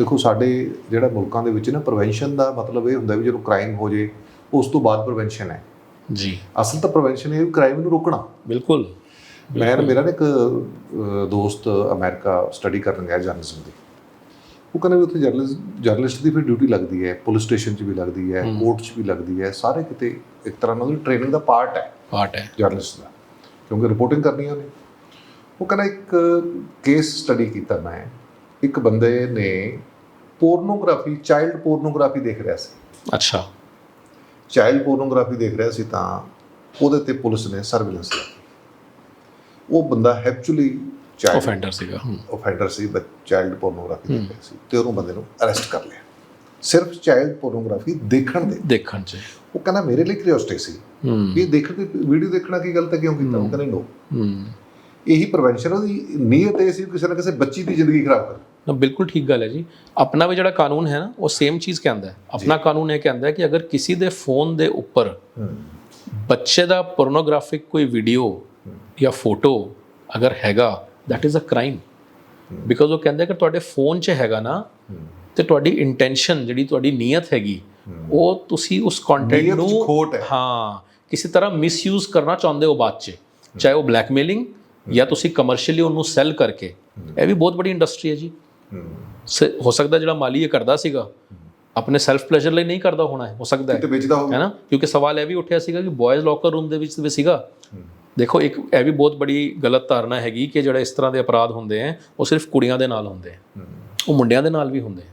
ਦੇਖੋ ਸਾਡੇ ਜਿਹੜਾ ਮੁਲਕਾਂ ਦੇ ਵਿੱਚ ਨਾ ਪ੍ਰੀਵੈਂਸ਼ਨ ਦਾ ਮਤਲਬ ਇਹ ਹੁੰਦਾ ਵੀ ਜਦੋਂ ਕ੍ਰਾਈਮ ਹੋ ਜੇ ਉਸ ਤੋਂ ਬਾਅਦ ਪ੍ਰੀਵੈਂਸ਼ਨ ਹੈ। ਜੀ। ਅਸਲ ਤਾਂ ਪ੍ਰੀਵੈਂਸ਼ਨ ਇਹ ਕ੍ਰਾਈਮ ਨੂੰ ਰੋਕਣਾ। ਬਿਲਕੁਲ। ਮੈਂ ਮੇਰਾ ਇੱਕ ਦੋਸਤ ਅਮਰੀਕਾ ਸਟੱਡੀ ਕਰਨ ਗਿਆ ਜਰਨਲਿਜ਼ਮ ਦੀ। ਉਹ ਕਹਿੰਦਾ ਵੀ ਉੱਥੇ ਜਰਨਲਿਸਟ ਜਰਨਲਿਸਟ ਦੀ ਫਿਰ ਡਿਊਟੀ ਲੱਗਦੀ ਹੈ ਪੁਲਿਸ ਸਟੇਸ਼ਨ 'ਚ ਵੀ ਲੱਗਦੀ ਹੈ ਕੋਰਟ 'ਚ ਵੀ ਲੱਗਦੀ ਹੈ ਸਾਰੇ ਕਿਤੇ ਇੱਕ ਤਰ੍ਹਾਂ ਨਾਲ ਉਹਦੀ ਟ੍ਰੇਨਿੰਗ ਦਾ ਪਾਰਟ ਹੈ। ਪਾਰਟ ਹੈ। ਜਰਨਲਿਸਟ ਦਾ। ਕਿਉਂਕਿ ਰਿਪੋਰਟਿੰਗ ਕਰਨੀ ਉਹਨੇ। ਉਹ ਕਹਿੰਦਾ ਇੱਕ ਕੇਸ ਸਟੱਡੀ ਕੀਤਾ ਮੈਂ। ਇੱਕ ਬੰਦੇ ਨੇ ਪੋਰਨੋਗ੍ਰਾਫੀ ਚਾਈਲਡ ਪੋਰਨੋਗ੍ਰਾਫੀ ਦੇਖ ਰਿਹਾ ਸੀ। ਅੱਛਾ। ਚਾਈਲਡ ਪੋਰਨੋਗ੍ਰਾਫੀ ਦੇਖ ਰਿਹਾ ਸੀ ਤਾਂ ਉਹਦੇ ਤੇ ਪੁਲਿਸ ਨੇ ਸਰਵੇਲੈਂਸ ਲਾਈ ਉਹ ਬੰਦਾ ਐਕਚੁਅਲੀ ਚਾਈਲਡ ਆਫੈਂਡਰ ਸੀਗਾ ਆਫੈਂਡਰ ਸੀ ਬਟ ਚਾਈਲਡ ਪੋਰਨੋਗ੍ਰਾਫੀ ਦੇਖ ਰਿਹਾ ਸੀ। ਤੇ ਉਹਨੂੰ ਬੰਦੇ ਨੂੰ ਅਰੈਸਟ ਕਰ ਲਿਆ। ਸਿਰਫ ਚਾਈਲਡ ਪੋਰਨੋਗ੍ਰਾਫੀ ਦੇਖਣ ਦੇ। ਦੇਖਣ ਚ। ਉਹ ਕਹਿੰਦਾ ਮੇਰੇ ਲਈ ਕਿਉਰਿਓਸਿਟੀ ਸੀ। ਵੀ ਦੇਖ ਕੇ ਵੀਡੀਓ ਦੇਖਣਾ ਕੀ ਗਲਤ ਹੈ ਕਿਉਂ ਕੀਤਾ? ਉਹ ਕਹਿੰਦਾ ਨੋ ਇਹੀ ਪ੍ਰੀਵੈਂਸ਼ਨ ਉਹਦੀ। ਨੀਅਤ ਇਹ ਸੀ ਵੀ ਕਿਸੇ ਨਾ ਕਿਸੇ ਬੱਚੀ ਦੀ ਜ਼ਿੰਦਗੀ ਖਰਾਬ ਕਰ। ਨਾ ਬਿਲਕੁਲ ਠੀਕ ਗੱਲ ਹੈ ਜੀ। ਆਪਣਾ ਵੀ ਜਿਹੜਾ ਕਾਨੂੰਨ ਹੈ ਨਾ ਉਹ ਸੇਮ ਚੀਜ਼ ਕਹਿੰਦਾ ਹੈ। ਆਪਣਾ ਕਾਨੂੰਨ ਇਹ ਕਹਿੰਦਾ ਹੈ ਕਿ ਅਗਰ ਕਿਸੇ ਦੇ ਫੋਨ ਦੇ ਉੱਪਰ ਬੱਚੇ ਦਾ ਪੋਰਨੋਗ੍ਰਾਫਿਕ ਕੋਈ ਵੀਡੀਓ ਜਾਂ ਫੋਟੋ ਅਗਰ ਹੈਗਾ that is a crime because ਉਹ ਕਹਿੰਦਾ ਕਿ ਤੁਹਾਡੇ ਫੋਨ 'ਚ ਹੈਗਾ ਨਾ ਤੇ ਤੁਹਾਡੀ ਇੰਟੈਂਸ਼ਨ ਜਿਹੜੀ ਤੁਹਾਡੀ ਨੀਅਤ ਹੈਗੀ ਉਹ ਤੁਸੀਂ ਉਸ ਕੰਟੈਂਟ ਨੂੰ ਹੈ। ਕਿਸੇ ਤਰ੍ਹਾਂ ਮਿਸਯੂਜ਼ ਕਰਨਾ ਚਾਹੁੰਦੇ ਹੋ ਬਾਅਦ 'ਚ। ਚਾਹੇ ਉਹ ਬਲੈਕਮੇਲਿੰਗ ਜਾਂ ਤੁਸੀਂ ਕਮਰਸ਼ੀਅਲੀ ਉਹਨੂੰ ਸੈਲ ਕਰਕੇ। ਇਹ ਵੀ ਬਹੁਤ ਬੜੀ ਇੰਡਸਟਰੀ ਹੈ ਜੀ। ਹੋ ਸਕਦਾ ਜਿਹੜਾ ਮਾਲੀ ਇਹ ਕਰਦਾ ਸੀਗਾ ਆਪਣੇ ਸੈਲਫ ਪਲੇਜ਼ਰ ਲਈ ਨਹੀਂ ਕਰਦਾ ਹੋਣਾ ਹੈ ਸਕਦਾ ਹੈ। ਹੈ ਨਾ? ਕਿਉਂਕਿ ਸਵਾਲ ਇਹ ਵੀ ਉੱਠਿਆ ਸੀਗਾ ਕਿ ਬॉयਜ਼ ਲੋਕਰ ਰੂਮ ਦੇ ਵਿੱਚ ਵੀ ਸੀਗਾ। ਦੇਖੋ ਇੱਕ ਇਹ ਵੀ ਬਹੁਤ ਬੜੀ ਗਲਤ ਧਾਰਨਾ ਹੈਗੀ ਕਿ ਜਿਹੜਾ ਇਸ ਤਰ੍ਹਾਂ ਦੇ ਅਪਰਾਧ ਹੁੰਦੇ ਆ ਉਹ ਸਿਰਫ ਕੁੜੀਆਂ ਦੇ ਨਾਲ ਹੁੰਦੇ ਆ ਉਹ ਮੁੰਡਿਆਂ ਦੇ ਨਾਲ ਵੀ ਹੁੰਦੇ ਆ